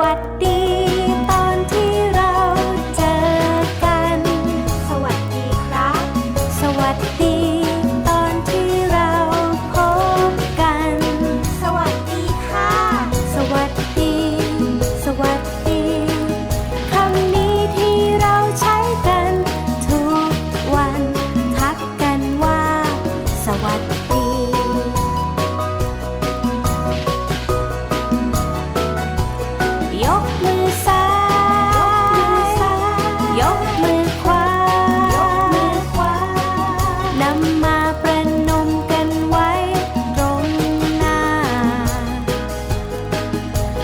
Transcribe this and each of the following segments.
วัสดี นำมาประนมกันไว้ตรงหน้า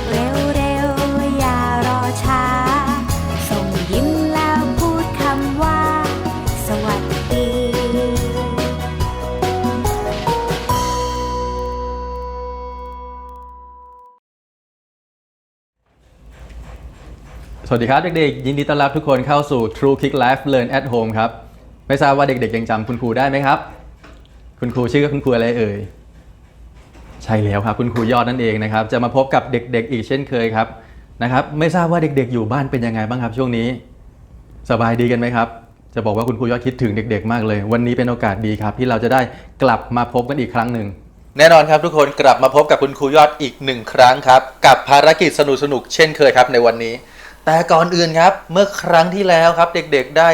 เร็วๆ อย่ารอช้า ส่งยิ้มแล้วพูดคำว่า สวัสดี สวัสดีครับเด็กๆ ยินดีต้อนรับทุกคนเข้าสู่ True Kick Life Learn at Home ครับ ไม่ทราบว่าเด็กๆยังจำคุณครูได้ไหมครับ คุณครูชื่อคุณครูอะไรเอ่ยใช่แล้วครับคุณครูยอดนั่นเองนะครับ จะมาพบกับเด็ก ๆ อีกเช่นเคยครับนะครับ ไม่ทราบว่าเด็ก ๆ อยู่บ้านเป็นยังไงบ้างครับ ช่วงนี้ สบายดีกันไหมครับ จะบอกว่าคุณครูยอดคิดถึงเด็ก ๆ มากเลย วันนี้เป็นโอกาสดีครับ ที่เราจะได้กลับมาพบกันอีกครั้งหนึ่งแน่นอนครับทุกคนกลับมาพบกับคุณครูยอดอีกหนึ่งครั้งครับ กับภารกิจสนุกสนุกๆเช่นเคยครับในวันนี้ แต่ก่อนอื่นครับเมื่อครั้งที่แล้วครับเด็กๆได้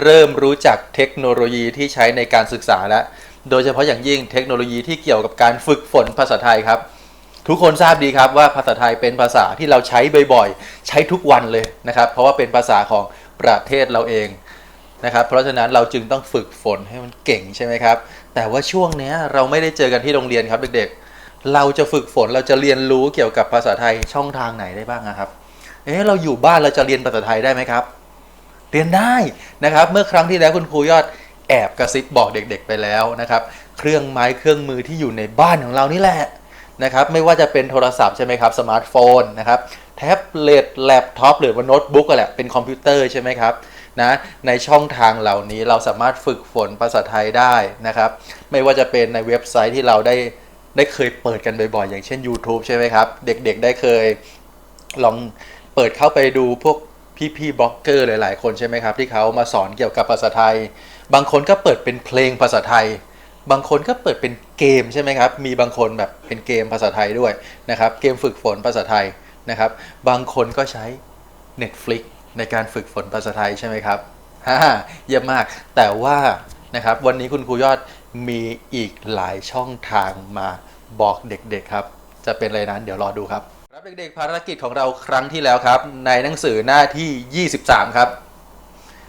เริ่มรู้จักเทคโนโลยีที่ใช้ในการศึกษาแล้ว โดยเฉพาะอย่างยิ่งเทคโนโลยีที่เกี่ยวกับการฝึกฝนภาษาไทยครับ ทุกคนทราบดีครับว่าภาษาไทยเป็นภาษาที่เราใช้บ่อยๆ ใช้ทุกวันเลยนะครับ เพราะว่าเป็นภาษาของประเทศเราเองนะครับ เพราะฉะนั้นเราจึงต้องฝึกฝนให้มันเก่งใช่ไหมครับ แต่ว่าช่วงนี้เราไม่ได้เจอกันที่โรงเรียนครับเด็กๆ เราจะฝึกฝนเราจะเรียนรู้เกี่ยวกับภาษาไทยช่องทางไหนได้บ้างอะครับ เอ๊ะเราอยู่บ้านเราจะเรียนภาษาไทยได้ไหมครับ เรียนได้นะครับ เมื่อครั้งที่แล้วคุณครูยอดแอบกระซิบบอกเด็ก ๆ ไปแล้วนะครับ เครื่องไม้เครื่องมือที่อยู่ในบ้านของเรานี่แหละนะครับ ไม่ว่าจะเป็นโทรศัพท์ใช่ไหมครับ สมาร์ทโฟนนะครับ แท็บเล็ต แล็ปท็อป หรือว่าโน้ตบุ๊กก็แหละ เป็นคอมพิวเตอร์ใช่ไหมครับนะ ในช่องทางเหล่านี้เราสามารถฝึกฝนภาษาไทยได้นะครับ ไม่ว่าจะเป็นในเว็บไซต์ที่เราได้ได้เคยเปิดกันบ่อยๆ อย่างเช่น YouTube ใช่ไหมครับ เด็กๆ ได้เคยลองเปิดเข้าไปดูพวก พี่ๆบล็อกเกอร์หลาย ๆ คนใช่ไหมครับที่เขามาสอนเกี่ยวกับภาษาไทย บางคนก็เปิดเป็นเพลงภาษาไทย บางคนก็เปิดเป็นเกมใช่ไหมครับมีบางคนแบบเป็นเกมภาษาไทยด้วยนะครับเกมฝึกฝนภาษาไทยนะครับ บางคนก็ใช้ Netflix ในการฝึกฝนภาษาไทยใช่ไหมครับฮ่าเยี่ยมมาก แต่ว่านะครับวันนี้คุณครูยอดมีอีกหลายช่องทางมาบอกเด็กๆครับ จะเป็นอะไรนั้นเดี๋ยวรอดูครับ ครับเด็กๆภารกิจของเราครั้งที่แล้วครับ ในหนังสือหน้าที่ 23 ครับ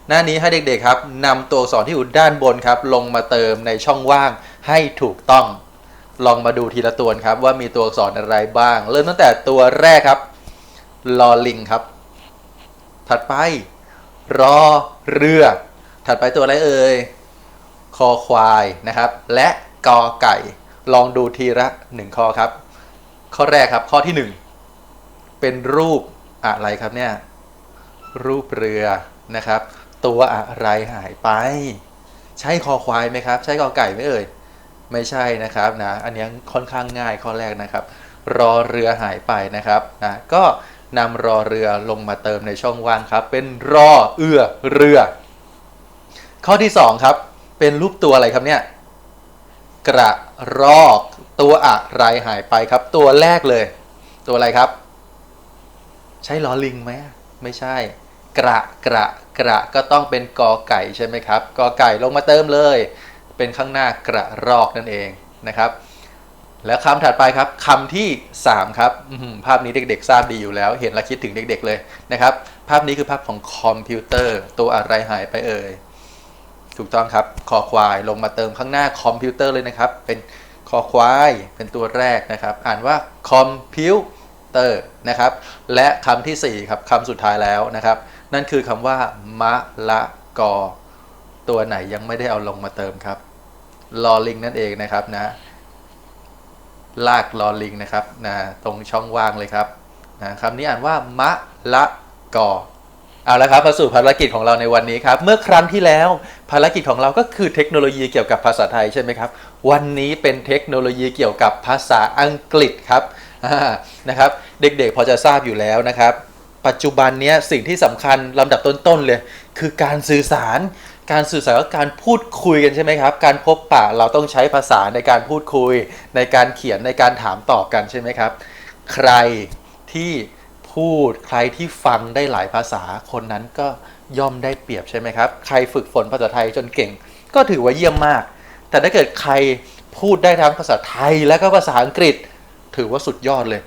หน้านี้ให้เด็กๆครับนำตัวอักษรที่อยู่ด้านบนครับ ลงมาเติมในช่องว่างให้ถูกต้อง ลองมาดูทีละตัวครับ ว่ามีตัวอักษรอะไรบ้าง เริ่มตั้งแต่ตัวแรกครับลอลิงครับ ถัดไป รอเรือ ถัดไปตัวอะไรเอ่ยคอควายนะครับ และกอไก่ ลองดูทีละหนึ่งข้อครับ ข้อแรกครับข้อที่หนึ่ง เป็นรูปอะไรครับเนี่ย รูปเรือนะครับ ตัวอะไรหายไป ใช่คอควายไหมครับ ใช่กอไก่ไหมเอ่ยไม่ใช่นะครับนะ อันนี้ค่อนข้างง่ายข้อแรกนะครับ รอเรือหายไปนะครับนะก็นำรอเรือลงมาเติมในช่องว่างครับ เป็นรอเอือเรือ ข้อที่สองครับ เป็นรูปตัวอะไรครับเนี่ยกระรอกตัวอะไรหายไปครับ ตัวแรกเลย ตัวอะไรครับ ใช่ล้อลิงไหมไม่ใช่ กระกระกระก็ต้องเป็นกอไก่ใช่ไหมครับกอไก่ลงมาเติมเลย เป็นข้างหน้ากระรอกนั่นเองนะครับ แล้วคำถัดไปครับคำที่ 3 ครับภาพนี้เด็กๆ ทราบดีอยู่แล้ว เห็นแล้วคิดถึงเด็ก ๆ เลยนะครับ ภาพนี้คือภาพของคอมพิวเตอร์ ตัวอะไรหายไปเอ่ยถูกต้องครับคอควายลงมาเติมข้างหน้าคอมพิวเตอร์เลยนะครับ เป็นคอควายเป็นตัวแรกนะครับ อ่านว่าคอมพิวเตอร์ นะครับ และคำทีสี่ 4 ครับคำสุดท้ายแล้วนะครับ นั่นคือคำว่ามะละกอ ตัวไหนยังไม่ได้เอาลงมาเติมครับลอลิงนั่นเองนะครับนะ ลากลอลิงนะครับนะตรงช่องว่างเลยครับนะคำนี้อ่านว่ามะละกอเอาละครับมาสู่ภารกิจของเราในวันนี้ครับ เมื่อครั้งที่แล้วภารกิจของเราก็คือเทคโนโลยีเกี่ยวกับภาษาไทยใช่ไหมครับ วันนี้เป็นเทคโนโลยีเกี่ยวกับภาษาอังกฤษครับ นะครับเด็กๆพอจะทราบอยู่แล้วนะครับ ปัจจุบันนี้สิ่งที่สำคัญลำดับต้นๆเลย คือการสื่อสาร การสื่อสารก็การพูดคุยกันใช่ไหมครับ การพบปะเราต้องใช้ภาษาในการพูดคุย ในการเขียนในการถามตอบกันใช่ไหมครับ ใครที่พูดใครที่ฟังได้หลายภาษาคนนั้นก็ย่อมได้เปรียบใช่ไหมครับ ใครฝึกฝนภาษาไทยจนเก่ง ก็ถือว่าเยี่ยมมาก แต่ถ้าเกิดใครพูดได้ทั้งภาษาไทยและก็ภาษาอังกฤษ ถือว่าสุดยอดเลย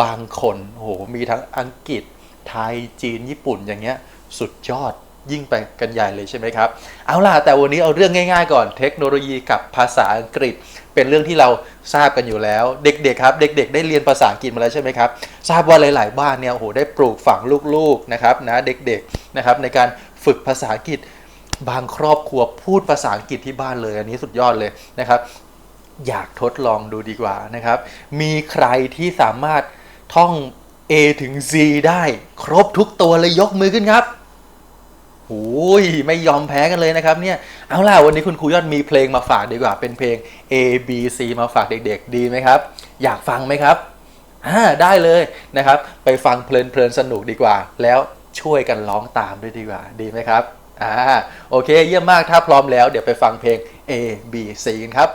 บางคนโอ้โหมีทั้งอังกฤษ ไทยจีนญี่ปุ่นอย่างเงี้ย สุดยอดยิ่งไปกันใหญ่เลยใช่ไหมครับ เอาล่ะ แต่วันนี้เอาเรื่องง่ายๆก่อน เทคโนโลยีกับภาษาอังกฤษ เป็นเรื่องที่เราทราบกันอยู่แล้ว เด็กๆครับ เด็ก ๆ ได้เรียนภาษาอังกฤษมาแล้วใช่ไหมครับ ทราบว่าหลาย ๆ บ้านเนี่ยโอ้โหได้ปลูกฝังลูกๆนะครับนะเด็กๆนะครับในการฝึกภาษาอังกฤษ บางครอบครัวพูดภาษาอังกฤษที่บ้านเลย อันนี้สุดยอดเลยนะครับ อยากทดลองดูดีกว่านะครับ มีใครที่สามารถท่อง A ถึง Z ได้ครบทุกตัวเลยยกมือขึ้นครับโอ้ยไม่ยอมแพ้กันเลยนะครับเนี่ย เอาล่ะวันนี้คุณครูยอดมีเพลงมาฝากดีกว่า เป็นเพลง A B C มาฝากเด็กๆ ดีไหมครับ อยากฟังไหมครับอ่าได้เลยนะครับ ไปฟังเพลินๆสนุกดีกว่า แล้วช่วยกันร้องตามด้วยดีกว่า ดีไหมครับอ่าโอเค เยี่ยมมากถ้าพร้อมแล้ว เดี๋ยวไปฟังเพลง A B C กันครับ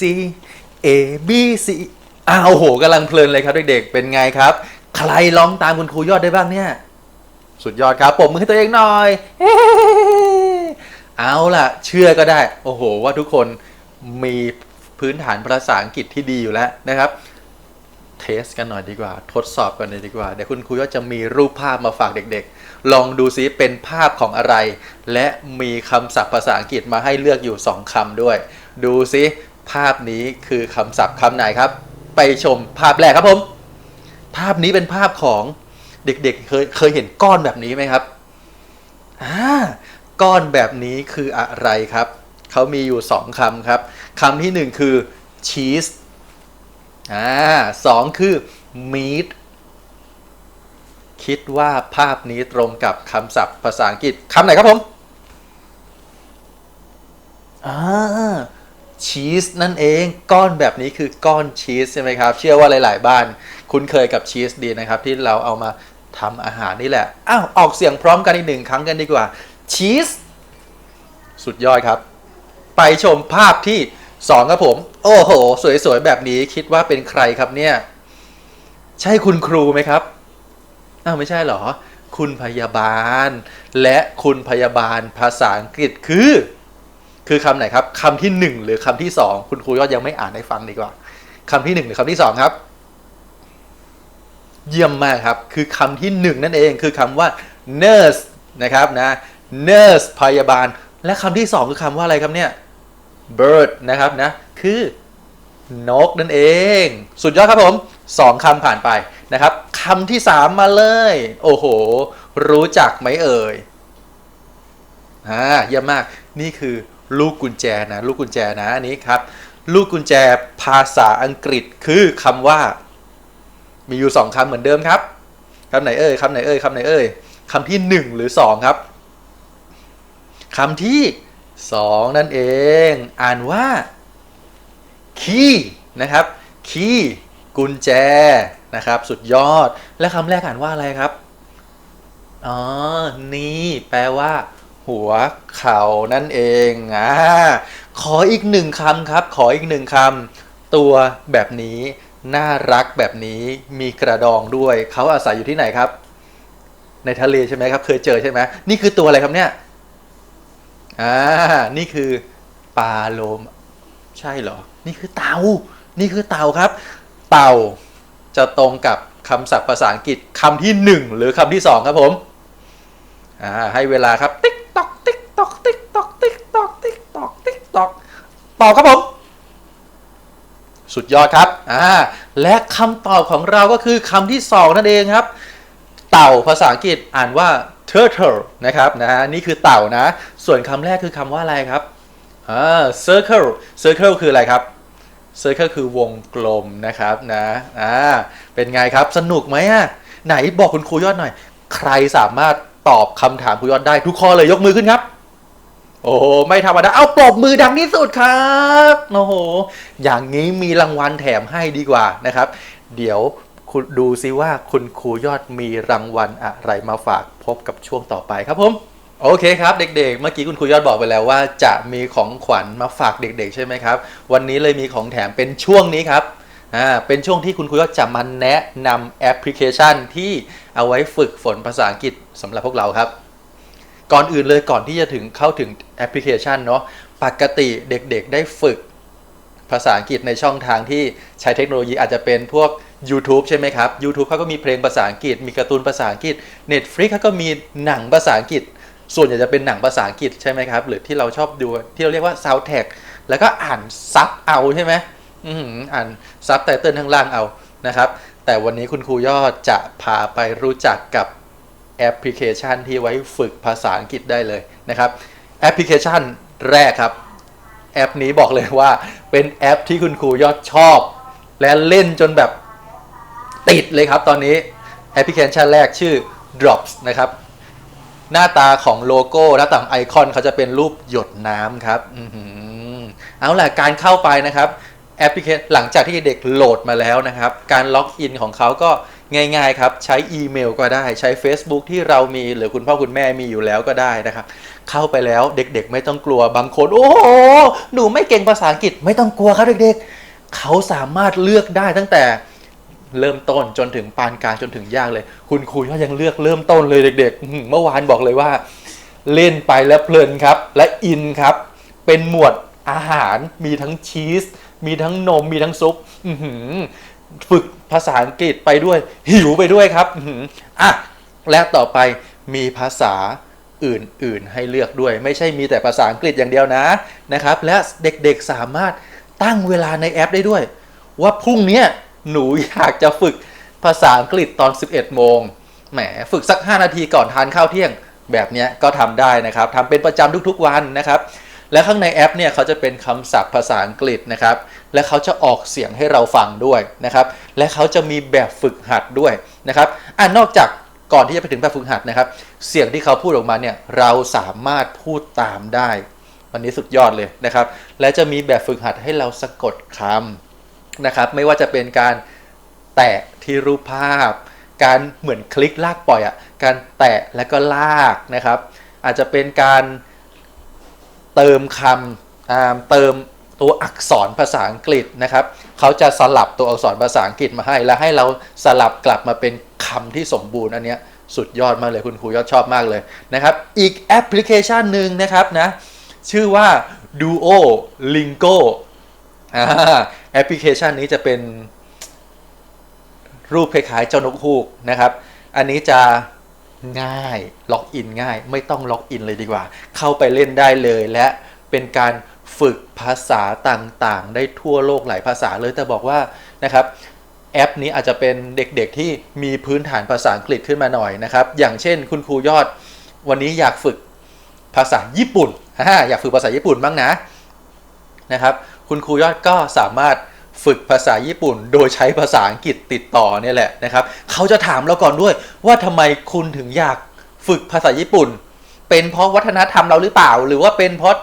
C A B C อ้าวโหกำลังเพลินเลยครับเด็กๆ เป็นไงครับ ใครร้องตามคุณครูยอดได้บ้างเนี่ย สุดยอดครับปรบมือให้ตัวเองหน่อย เอาล่ะ เชื่อก็ได้ โอ้โห ว่าทุกคนมีพื้นฐานภาษาอังกฤษที่ดีอยู่แล้วนะครับเทสกันหน่อยดีกว่า ทดสอบกันเลยดีกว่า เดี๋ยวคุณครูยอดจะมีรูปภาพมาฝากเด็กๆ ลองดูซิเป็นภาพของอะไร และมีคำศัพท์ภาษาอังกฤษมาให้เลือกอยู่ 2คำด้วย ดูซิ ภาพนี้คือคำศัพท์คำไหนครับ ไปชมภาพแรกครับผม ภาพนี้เป็นภาพของเด็กๆ เคยเคยเห็นก้อนแบบนี้ไหมครับอ่าก้อนแบบนี้คืออะไรครับ เขามีอยู่สองคำครับคำที่หนึ่งคือ cheese อ่าสองคือ meat คิดว่าภาพนี้ตรงกับคำศัพท์ภาษาอังกฤษคำไหนครับผมอ่า ชีสนั่นเองก้อนแบบนี้คือก้อนชีสใช่ไหมครับ เชื่อว่าหลาย ๆ บ้านคุ้นเคยกับชีสดีนะครับ ที่เราเอามาทำอาหารนี่แหละอ้าวออกเสียงพร้อมกันอีกหนึ่งครั้งกันดีกว่าชีสสุดยอดครับ ไปชมภาพที่ 2 ครับผม โอ้โห สวย ๆ แบบนี้คิดว่าเป็นใครครับเนี่ย ใช่คุณครูไหมครับอ้าวไม่ใช่เหรอ คุณพยาบาล และคุณพยาบาลภาษาอังกฤษคือ คือคำไหนครับคำที่หนึ่งหรือคำที่สองคุณครูยอดยังไม่อ่านให้ฟังดีกว่าคำที่หนึ่งหรือคำที่สองครับ เยี่ยมมากครับ คือคำที่หนึ่งนั่นเองคือคำว่า nurse นะครับนะ nurse พยาบาล และคำที่สองคือคำว่าอะไรครับเนี่ย bird นะครับนะ คือนกนั่นเอง สุดยอดครับผมสองคำผ่านไปนะครับคำที่สามมาเลย โอ้โห รู้จักไหมเอ่ยอ่าเยี่ยมมากนี่คือ ลูกกุญแจนะลูกกุญแจนะอันนี้ครับ ลูกกุญแจภาษาอังกฤษคือคำว่า มีอยู่สองคำเหมือนเดิมครับคำไหนเอ่ยคำไหนเอ่ยคำไหนเอ่ยคำที่หนึ่งหรือสองครับคำที่สองนั่นเอง อ่านว่า key นะครับ key กุญแจนะครับ สุดยอดและคำแรกอ่านว่าอะไรครับ อ๋อ นี่ แปลว่า หัวเข่านั่นเองอ่าขออีกหนึ่งคำครับ ขออีกหนึ่งคำตัวแบบนี้ น่ารักแบบนี้มีกระดองด้วย เขาอาศัยอยู่ที่ไหนครับ ในทะเลใช่ไหมครับ เคยเจอใช่ไหมนี่คือตัวอะไรครับเนี่ยอ่านี่คือปลาโลม ใช่เหรอ นี่คือเต่า นี่คือเต่าครับ เต่าจะตรงกับคำศัพท์ภาษาอังกฤษคำที่หนึ่งหรือคำที่สองครับผม อ่า ให้เวลาครับ ติ๊กตอกติ๊กตอกติ๊กตอกติ๊กตอกติ๊กตอก ตอบครับผม สุดยอดครับอ่าและคำตอบของเราก็คือคำที่สองนั่นเองครับ เต่าภาษาอังกฤษอ่านว่า turtle นะครับนะฮะนี่คือเต่านะ ส่วนคำแรกคือคำว่าอะไรครับอ่า circle circle คืออะไรครับ circle คือวงกลมนะครับนะอ่าเป็นไงครับสนุกไหมอะไหนบอกคุณครูยอดหน่อย ใครสามารถตอบคำถามครูยอดได้ทุกข้อเลยยกมือขึ้นครับ โอ้โหไม่ธรรมดา เอาปรบมือดังที่สุดครับโอ้โห อย่างนี้มีรางวัลแถมให้ดีกว่านะครับ เดี๋ยวคุณดูซิว่าคุณครูยอดมีรางวัลอะไรมาฝากพบกับช่วงต่อไปครับผม โอเคครับเด็กๆ เมื่อกี้คุณครูยอดบอกไปแล้วว่า จะมีของขวัญมาฝากเด็ก ๆ ใช่ไหมครับ วันนี้เลยมีของแถมเป็นช่วงนี้ครับอ่าเป็นช่วงที่คุณครูยอดจะมาแนะนำแอปพลิเคชันที่เอาไว้ฝึกฝนภาษาอังกฤษสำหรับพวกเราครับ ก่อนอื่นเลยก่อนที่จะถึงเข้าถึงแอปพลิเคชันเนาะปกติเด็กๆได้ฝึกภาษาอังกฤษในช่องทางที่ใช้เทคโนโลยีอาจจะเป็นพวก YouTube ใช่ไหมครับ YouTube เขาก็มีเพลงภาษาอังกฤษ มีการ์ตูนภาษาอังกฤษ Netflix เขาก็มีหนังภาษาอังกฤษ ส่วนใหญ่จะเป็นหนังภาษาอังกฤษใช่ไหมครับ หรือที่เราชอบดูที่เราเรียกว่า sound tag แล้วก็อ่านซับเอาใช่ไหมอืมอ่านซับไตเติลข้างล่างเอานะครับ แต่วันนี้คุณครูยอดจะพาไปรู้จักกับ แอปพลิเคชันที่ไว้ฝึกภาษาอังกฤษได้เลยนะครับแอปพลิเคชันแรกครับ แอปนี้บอกเลยว่าเป็นแอปที่คุณครูยอดชอบ และเล่นจนแบบติดเลยครับตอนนี้แอปพลิเคชันแรกชื่อ Drops นะครับ หน้าตาของโลโก้หน้าตาของไอคอนเขาจะเป็นรูปหยดน้ำครับอเอาล่ะการเข้าไปนะครับแอปพลิเคชันหลังจากที่เด็กโหลดมาแล้วนะครับ การล็อกอินของเขาก็ ง่ายๆครับใช้อีเมลก็ได้ใช้ Facebook ที่เรามีหรือคุณพ่อคุณแม่มีอยู่แล้วก็ได้นะครับ เข้าไปแล้วเด็กๆ ไม่ต้องกลัวบางคน โอ้โหหนูไม่เก่งภาษาอังกฤษไม่ต้องกลัวครับเด็กๆ เขาสามารถเลือกได้ตั้งแต่เริ่มต้นจนถึงปานกลางจนถึงยากเลย คุณครูก็ยังเลือกเริ่มต้นเลยเด็ก ๆ เมื่อวานบอกเลยว่า เล่นไปแล้วเพลินครับ และอินครับ เป็นหมวดอาหารมีทั้งชีสมีทั้งนมมีทั้งซุปอื้อหือ ฝึกภาษาอังกฤษไปด้วย หิวไปด้วยครับอะและต่อไปมีภาษาอื่น ๆ ให้เลือกด้วย ไม่ใช่มีแต่ภาษาอังกฤษอย่างเดียวนะนะครับ และเด็กๆสามารถตั้งเวลาในแอปได้ด้วย ว่าพรุ่งนี้หนูอยากจะฝึกภาษาอังกฤษตอน 11 โมงแหมฝึกสัก 5 นาทีก่อนทานข้าวเที่ยง แบบนี้ก็ทำได้นะครับทำเป็นประจำทุกๆวันนะครับ และข้างในแอปเนี่ยเขาจะเป็นคำศัพท์ภาษาอังกฤษนะครับ และเขาจะออกเสียงให้เราฟังด้วยนะครับ และเขาจะมีแบบฝึกหัดด้วยนะครับอ่านอกจากก่อนที่จะไปถึงแบบฝึกหัดนะครับ เสียงที่เขาพูดออกมาเนี่ยเราสามารถพูดตามได้ วันนี้สุดยอดเลยนะครับ และจะมีแบบฝึกหัดให้เราสะกดคำนะครับ ไม่ว่าจะเป็นการแตะที่รูปภาพ การเหมือนคลิกลากปล่อยอะ่ะ การแตะแล้วก็ลากนะครับ อาจจะเป็นการ เติมคำเติมตัวอักษรภาษาอังกฤษนะครับเขาจะสลับตัวอักษรภาษาอังกฤษมาให้ แล้วให้เราสลับกลับมาเป็นคำที่สมบูรณ์อันเนี้ยสุดยอดมากเลยคุณครูยอดชอบมากเลยนะครับ อีกแอปพลิเคชันหนึ่งนะครับนะชื่อว่า Duolingo อแอปพลิเคชันนี้จะเป็นรูปคล้ายๆเจ้านกฮูกนะครับ อันนี้จะ ง่ายล็อกอินง่าย ไม่ต้องล็อกอินเลยดีกว่า เข้าไปเล่นได้เลยและเป็นการฝึกภาษาต่างๆ ได้ทั่วโลกหลายภาษาเลยแต่บอกว่านะครับแอปนี้อาจจะเป็นเด็กๆที่มีพื้นฐานภาษาอังกฤษขึ้นมาหน่อยนะครับ อย่างเช่นคุณครูยอด วันนี้อยากฝึกภาษาญี่ปุ่น อยากฝึกภาษาญี่ปุ่นบ้างนะนะครับ คุณครูยอดก็สามารถ ฝึกภาษาญี่ปุ่น โดยใช้ภาษาอังกฤษติดต่อเนี่ยแหละนะครับเขาจะถามเราก่อนด้วย ว่าทำไมคุณถึงอยากฝึกภาษาญี่ปุ่น เป็นเพราะวัฒนธรรมเราหรือเปล่า หรือว่าเป็นเพราะ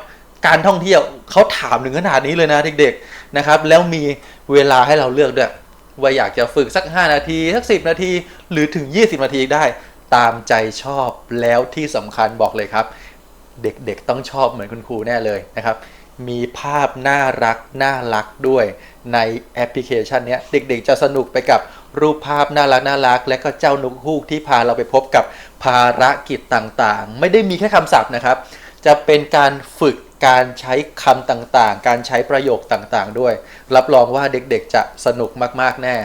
การท่องเที่ยวเขาถามถึงขนาดนี้เลยนะเด็กๆนะครับ แล้วมีเวลาให้เราเลือกด้วยว่าอยากจะฝึกสัก 5 นาทีสัก 10 นาที หรือถึง 20 นาทีได้ตามใจชอบแล้วที่สำคัญบอกเลยครับ เด็กๆต้องชอบเหมือนคุณครูแน่เลยนะครับ มีภาพน่ารักน่ารักด้วย ในแอปพลิเคชันนี้เด็กๆจะสนุกไปกับรูปภาพน่ารักน่ารัก และก็เจ้านกฮูกที่พาเราไปพบกับภารกิจต่างๆ ไม่ได้มีแค่คำศัพท์นะครับ จะเป็นการฝึกการใช้คำต่างๆ การใช้ประโยคต่างๆ ด้วย รับรองว่าเด็กๆจะสนุกมากๆแน่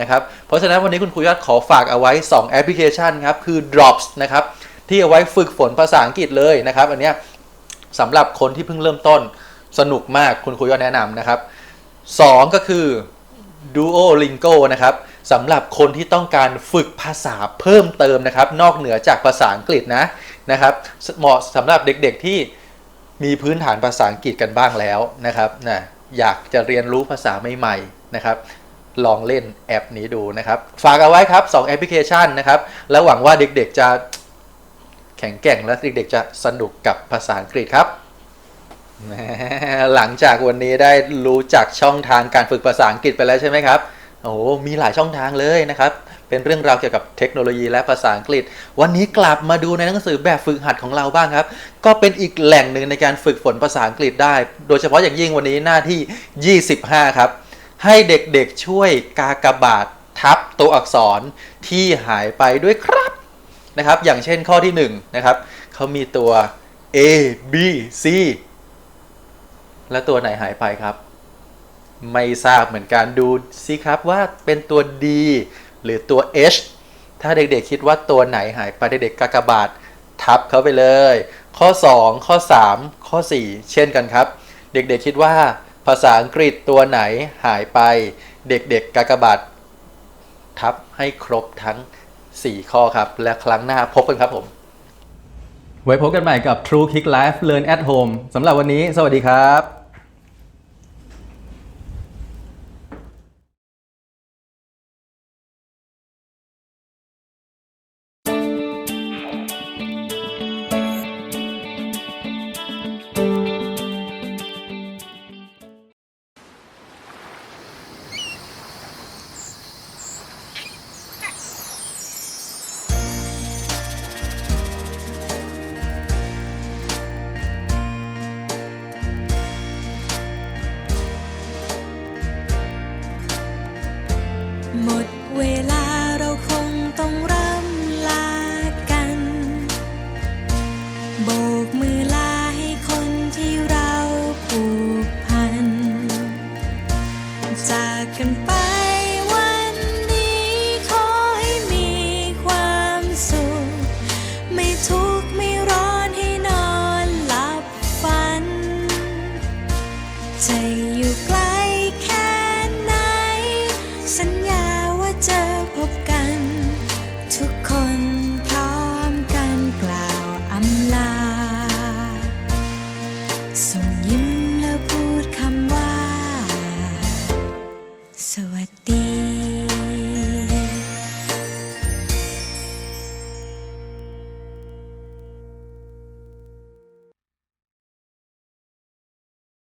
นะครับ เพราะฉะนั้นวันนี้คุณครูยอดขอฝากเอาไว้ 2 แอปพลิเคชันครับ คือ Drops นะครับ ที่เอาไว้ฝึกฝนภาษาอังกฤษเลยนะครับ อันเนี้ยสำหรับคนที่เพิ่งเริ่มต้นสนุกมากคุณครูยอดแนะนำนะครับ 2 ก็คือ Duolingo นะครับสำหรับคนที่ต้องการฝึกภาษาเพิ่มเติมนะครับ นอกเหนือจากภาษาอังกฤษนะนะครับ เหมาะสำหรับเด็กๆที่มีพื้นฐานภาษาอังกฤษกันบ้างแล้วนะครับนะอยากจะเรียนรู้ภาษาใหม่ๆนะครับ ลองเล่นแอปนี้ดูนะครับ ฝากเอาไว้ครับ 2 แอปพลิเคชันนะครับ แล้วหวังว่าเด็กๆจะแข็งแกร่งและเด็กๆจะสนุกกับภาษาอังกฤษครับ หลังจากวันนี้ได้รู้จักช่องทางการฝึกภาษาอังกฤษไปแล้วใช่ไหมครับ โอ้มีหลายช่องทางเลยนะครับ เป็นเรื่องราวเกี่ยวกับเทคโนโลยีและภาษาอังกฤษ วันนี้กลับมาดูในหนังสือแบบฝึกหัดของเราบ้างครับ ก็เป็นอีกแหล่งหนึ่งในการฝึกฝนภาษาอังกฤษได้ โดยเฉพาะอย่างยิ่งวันนี้หน้าที่ 25 ครับ ให้เด็กๆช่วยกากบาททับตัวอักษรที่หายไปด้วยครับนะครับ อย่างเช่นข้อที่1นะครับเขามีตัว A B C และตัวไหนหายไปครับ ไม่ทราบเหมือนกันดูสิครับว่าเป็นตัว D หรือตัว H ถ้าเด็กๆคิดว่าตัวไหนหายไปเด็กๆกากบาททับเขาไปเลย ข้อ 2 ข้อ 3 ข้อ 4 เช่นกันครับ เด็กๆคิดว่าภาษาอังกฤษตัวไหนหายไป เด็กๆกากบาททับให้ครบทั้ง 4 ข้อครับ และครั้งหน้าพบกันครับผม ไว้พบกันใหม่กับ True Kick Life Learn at Home สำหรับวันนี้ สวัสดีครับ